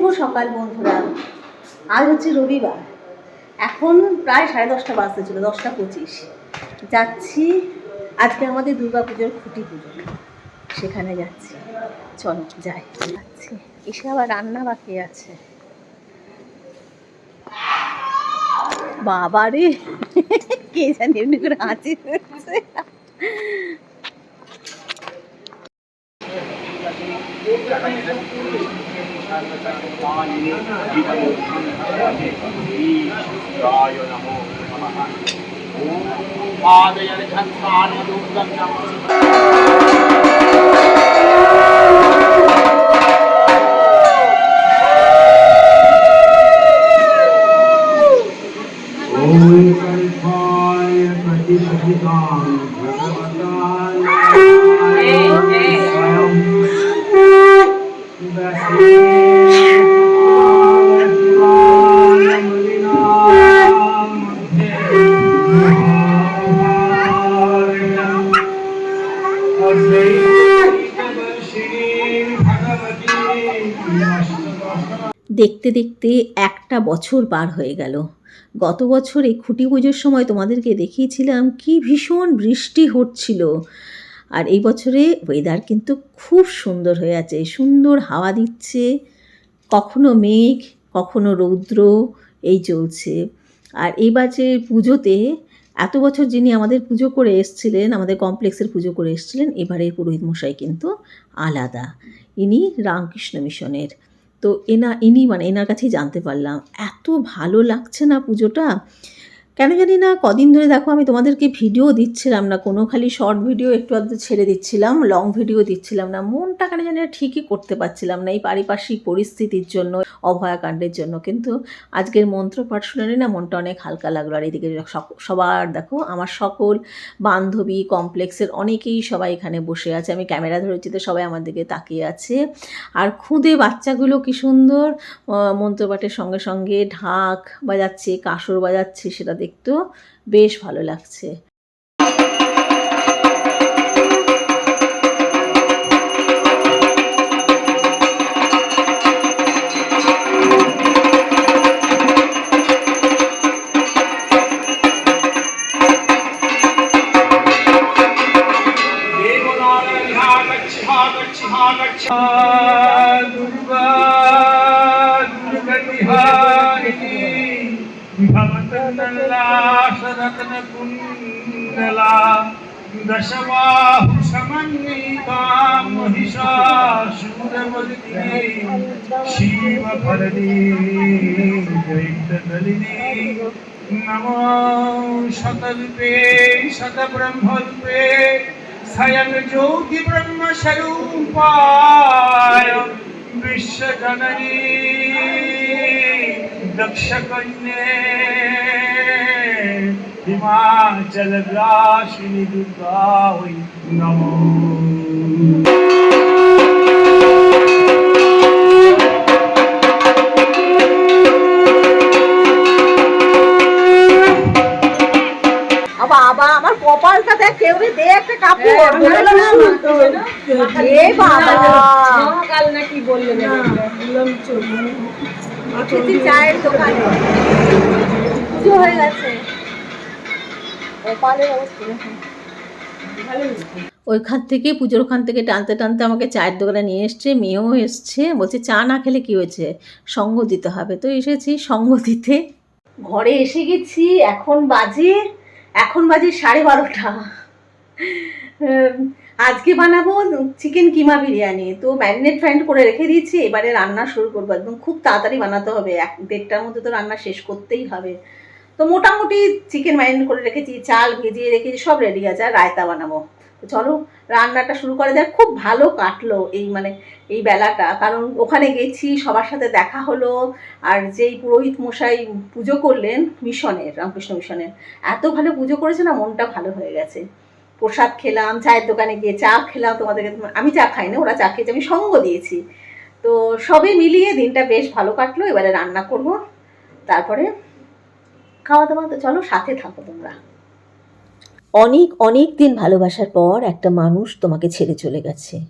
শুভ সকাল, বন্ধুরা। আজ হচ্ছে রবিবার। এখন প্রায় সাড়ে দশটা বাজতে ছিল দশটা পঁচিশ। যাচ্ছি, আজকে আমাদের দুর্গা পুজোর খুঁটি পুজো। সেখানে যাচ্ছি। চলো, যাই। যাচ্ছি। এসে আবার রান্না বাকি আছে। বাবা রে কে জানি এমনি করে হাঁচি नमो नमः ॐ पादयर्घन्तानुदूतं नमः ॐ দেখতে দেখতে একটা বছর পার হয়ে গেল। গত বছর এই খুঁটি পুজোর সময় তোমাদেরকে দেখিয়েছিলাম কি ভীষণ বৃষ্টি হচ্ছিল। আর এই বছরে ওয়েদার কিন্তু খুব সুন্দর হয়ে আছে, সুন্দর হাওয়া দিচ্ছে, কখনো মেঘ, কখনো রৌদ্র, এই চলছে। আর এইবার যে পুজোতে এত বছর যিনি আমাদের পুজো করে এসছিলেন, আমাদের কমপ্লেক্সের পুজো করে এসছিলেন, এবারের পুরোহিত মশাই কিন্তু আলাদা। ইনি রামকৃষ্ণ মিশনের। তো এনা ইনি মানে এনার কাছেই জানতে পারলাম। এত ভালো লাগছে না পুজোটা। কেন জানি না, কদিন ধরে দেখো আমি তোমাদেরকে ভিডিও দিচ্ছিলাম না, কোনো খালি শর্ট ভিডিও একটু আধটু ছেড়ে দিচ্ছিলাম লং ভিডিও দিচ্ছিলাম না। মনটা কেন জানি না ঠিকই করতে পারছিলাম না এই পারিপার্শ্বিক পরিস্থিতির জন্য, অভয়াকাণ্ডের জন্য। কিন্তু আজকের মন্ত্রপাঠ শুনে না মনটা অনেক হালকা লাগল। আর এদিকে সবার দেখো, আমার সকল বান্ধবী কমপ্লেক্সের অনেকেই সবাই এখানে বসে আছে। আমি ক্যামেরা ধরেছি তো সবাই আমার দিকে তাকিয়ে আছে। আর খুদে বাচ্চাগুলো কি সুন্দর মন্ত্রপাঠের সঙ্গে সঙ্গে ঢাক বাজাচ্ছে, কাসর বাজাচ্ছে, সেটা দেখতেও বেশ ভালো লাগছে। কুণ্ডলা দশবাহু সমন্বিতা মহিষাসুরমর্দিনী শিবভরণী দৈত্যদলিনী নমো শতরূপে, শতব্রহ্মরূপে, স্বয়ং যোগী ব্রহ্মস্বরূপায় বিশ্বজননী, দক্ষকন্যে। হিমাচল গ্রাসিনী দুর্গা ওই নমো। বাবা আমার কপালটা দেখ কেউ দে একটা কাপড় এ বাবা। কাল নাকি বললেন চায়ের দোকানে। হয়ে গেছে। ওইখান থেকে, পুজোর ওখান থেকে টানতে টানতে আমাকে চায়ের দোকানে নিয়ে এসছে, মেয়েও এসছে, বলছে চা না খেলে কি হয়েছে? সঙ্গ দিতে হবে। তো এসেছি, সঙ্গ দিতে। ঘরে এসে গেছি, এখন বাজে এখন বাজে সাড়ে বারোটা। আজকে বানাবো চিকেন কিমা বিরিয়ানি। তো ম্যারিনেট ফ্যান্ড করে রেখে দিয়েছি, এবারে রান্না শুরু করব। একদম খুব তাড়াতাড়ি বানাতে হবে, এক দেড়টার মধ্যে তো রান্না শেষ করতেই হবে। তো মোটামুটি চিকেন ম্যারিনেট করে রেখেছি, চাল ভেজিয়ে রেখেছি, সব রেডি আছে, আর রায়তা বানাবো। তো চলো, রান্নাটা শুরু করা যাক। খুব ভালো কাটলো এই মানে এই বেলাটা, কারণ ওখানে গেছি, সবার সাথে দেখা হলো, আর যেই পুরোহিত মশাই পুজো করলেন, মিশনের, রামকৃষ্ণ মিশনের, এত ভালো পুজো করেছে না, মনটা ভালো হয়ে গেছে। প্রসাদ খেলাম, চায়ের দোকানে গিয়ে চা খেলাম তোমাদেরকে আমি চা খাই না, ওরা চা খেয়েছে, আমি সঙ্গ দিয়েছি। তো সবে মিলিয়ে দিনটা বেশ ভালো কাটলো, এবারে রান্না করব, তারপরে খাওয়া দাওয়া তো চলো, সাথে থাকো তোমরা। অনেক অনেক দিন ভালোবাসার পর একটা মানুষ তোমাকে ছেড়ে চলে গেছে।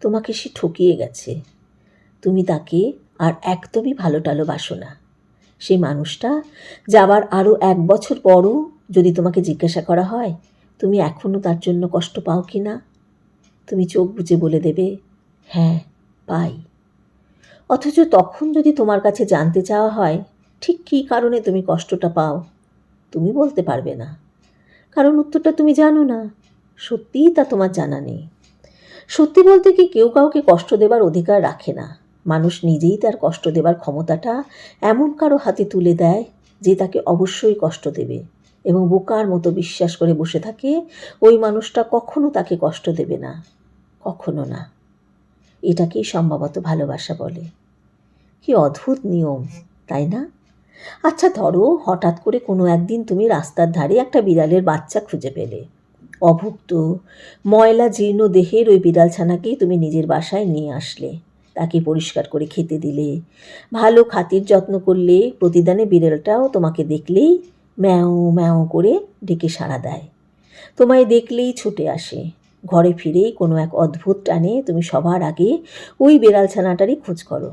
তোমাকে সে ঠকিয়ে গেছে। তুমি তাকে আর একদমই ভালো টালো বাসো না। সেই মানুষটা যাবার আরও এক বছর পরও যদি তোমাকে জিজ্ঞাসা করা হয়, তুমি এখনও তার জন্য কষ্ট পাও কি না? তুমি চোখ বুজে বলে দেবে হ্যাঁ পাই। অথচ তখন যদি তোমার কাছে জানতে চাওয়া হয় ঠিক কী কারণে তুমি কষ্টটা পাও? তুমি বলতে পারবে না। কারণ উত্তরটা তুমি জানো না। সত্যিই তা তোমার জানা নেই। সত্যি বলতে কি কেউ কাউকে কষ্ট দেবার অধিকার রাখে না। মানুষ নিজেই তার কষ্ট দেবার ক্ষমতাটা এমন কারও হাতে তুলে দেয় যে তাকে অবশ্যই কষ্ট দেবে এবং বোকার মতো বিশ্বাস করে বসে থাকে ওই মানুষটা কখনো তাকে কষ্ট দেবে না। কখনো না। এটাকেই সম্ভবত ভালোবাসা বলে। কি অদ্ভুত নিয়ম, তাই না? আচ্ছা ধরো, হঠাৎ করে কোনো একদিন তুমি রাস্তার ধারে একটা বিড়ালের বাচ্চা খুঁজে পেলে। অভুক্ত, ময়লা জীর্ণ দেহের ওই বিড়াল ছানাকে তুমি নিজের বাসায় নিয়ে আসলে। তাকে পরিষ্কার করে খেতে দিলে। ভালো খাতির যত্ন করলে, প্রতিদানে বিড়ালটাও তোমাকে দেখলেই ম্যাও ম্যাও করে ডেকে সাড়া দেয়। তোমায় দেখলেই ছুটে আসে। ঘরে ফিরেই কোনো এক অদ্ভুত টানে তুমি সবার আগে ওই বিড়াল ছানাটারই খোঁজ করো।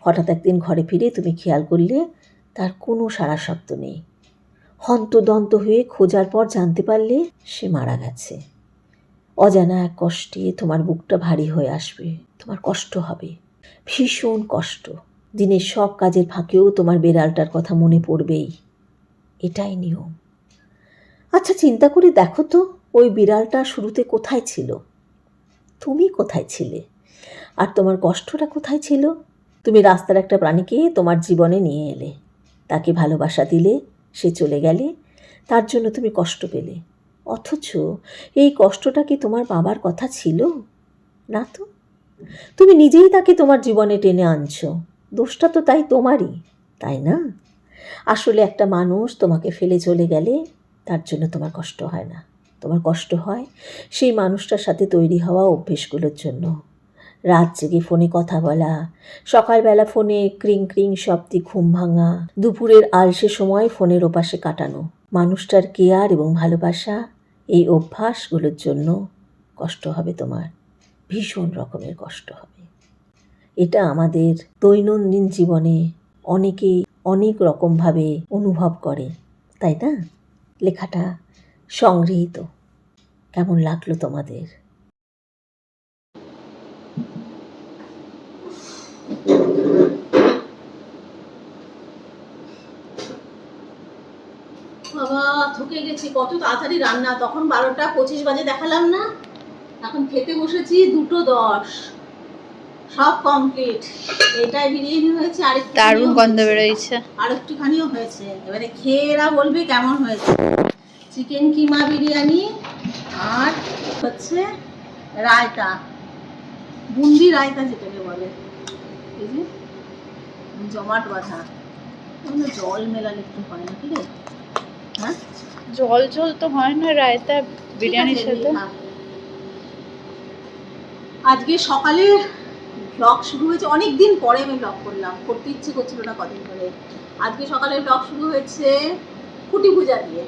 হঠাৎ একদিন ঘরে ফিরে তুমি খেয়াল করলে তার কোনো সারা শব্দ নেই। হন্তদন্ত হয়ে খোঁজার পর জানতে পারলে সে মারা গেছে। অজানা এক কষ্টে তোমার বুকটা ভারী হয়ে আসবে। তোমার কষ্ট হবে। ভীষণ কষ্ট। দিনের সব কাজের ফাঁকেও তোমার বেড়ালটার কথা মনে পড়বেই। এটাই নিয়ম। আচ্ছা চিন্তা করে দেখো তো, ওই বিড়ালটা শুরুতে কোথায় ছিল? তুমি কোথায় ছিলে? আর তোমার কষ্টটা কোথায় ছিল? তুমি রাস্তার একটা প্রাণীকে তোমার জীবনে নিয়ে এলে। তাকে ভালোবাসা দিলে সে চলে গেলে তার জন্য তুমি কষ্ট পেলে। অথচ এই কষ্টটা কি তোমার বাবার কথা ছিল? না তো। তুমি নিজেই তাকে তোমার জীবনে টেনে আনছো। দোষটা তো তাই তোমারই, তাই না? আসলে একটা মানুষ তোমাকে ফেলে চলে গেলে তার জন্য তোমার কষ্ট হয় না। তোমার কষ্ট হয় সেই মানুষটার সাথে তৈরি হওয়া অভ্যেসগুলোর জন্য। রাত জেগে ফোনে কথা বলা, সকালবেলা ফোনে ক্রিং ক্রিং শব্দে ঘুম ভাঙা, দুপুরের আলসে সময় ফোনের ওপাশে কাটানো। মানুষটার কেয়ার এবং ভালোবাসা, এই অভ্যাসগুলোর জন্য কষ্ট হবে তোমার, ভীষণ রকমের কষ্ট হবে। এটা আমাদের দৈনন্দিন জীবনে অনেকেই অনেক রকমভাবে অনুভব করে, তাই না? লেখাটা সংগৃহীত। কেমন লাগল তোমাদের? বাবা থকে গেছি কত তাড়াতাড়ি রান্না। তখন বারোটা পঁচিশ বাজে দেখালাম না? এখন খেতে বসেছি দুটো দশ। সব কমপ্লিট এটাই বিরিয়ানি হয়েছে আর দারুণ গন্ধ বেরোইছে আর একটুখানিও হয়েছে। এবারে খেয়ে এরা বলবে কেমন হয়েছে। চিকেন কিমা বিরিয়ানি আর হচ্ছে রায়তা। বুন্দি রায়তা যেটাকে বলে। এই যে জমাট বাঁধা। জল মেলালে একটু হয় না ঠিক আছে? জল জল তো হয় না রায়তা বিরিয়ানির সাথে। হ্যাঁ। আজকে সকালে ব্লগ শুরু হয়েছে অনেক দিন পরে আমি ব্লগ করলাম করতে ইচ্ছে করছিল না কদিন ধরে। আজকে সকালে ব্লগ শুরু হয়েছে কুটি পূজা দিয়ে।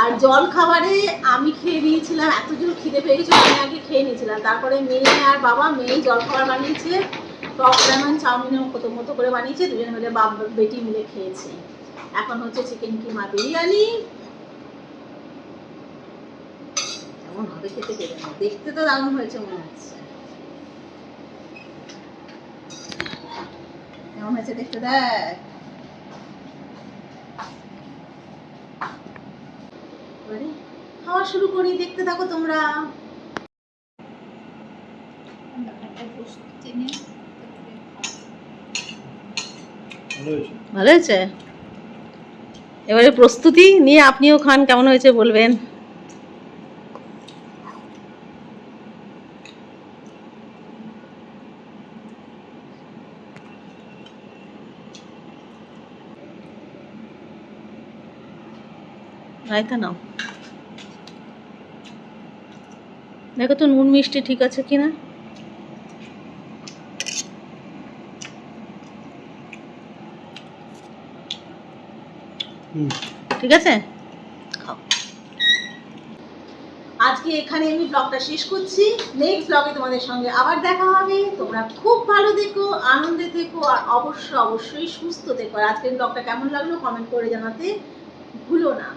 আর জল খাবারে আমি খেয়ে নিয়েছিলাম এত জোর খিদে পেয়ে গেছিল আমি আগে খেয়ে নিয়েছিলাম। তারপরে মেয়ে আর বাবা মেয়ে জল খাবার বানিয়েছে টক লেমন চাউমিনের মতো মতো করে বানিয়েছে দুজনে মিলে বাপ বেটি মিলে খেয়েছে। এখন হচ্ছে চিকেন কিমা বিরিয়ানি। কেমন হবে খেতে না দেখতে তো দারুণ হয়েছে মনে হচ্ছে। কেমন হয়েছে দেখতে দেখ। খাওয়া শুরু করি দেখতে থাকো তোমরা। ভালো হয়েছে? এবারে প্রস্তুতি নিয়ে আপনিও খান, কেমন হয়েছে বলবেন? রায়তা নাও। দেখো তো নুন মিষ্টি ঠিক আছে কিনা? ঠিক আছে? খাও আজকে এখানে আমি ব্লগটা শেষ করছি। নেক্সট ব্লগে তোমাদের সঙ্গে আবার দেখা হবে। তোমরা খুব ভালো দেখো আনন্দে থেকো, আর অবশ্যই অবশ্যই সুস্থ থেকো। আর আজকের ব্লগটা কেমন লাগল? কমেন্ট করে জানাতে ভুলো না।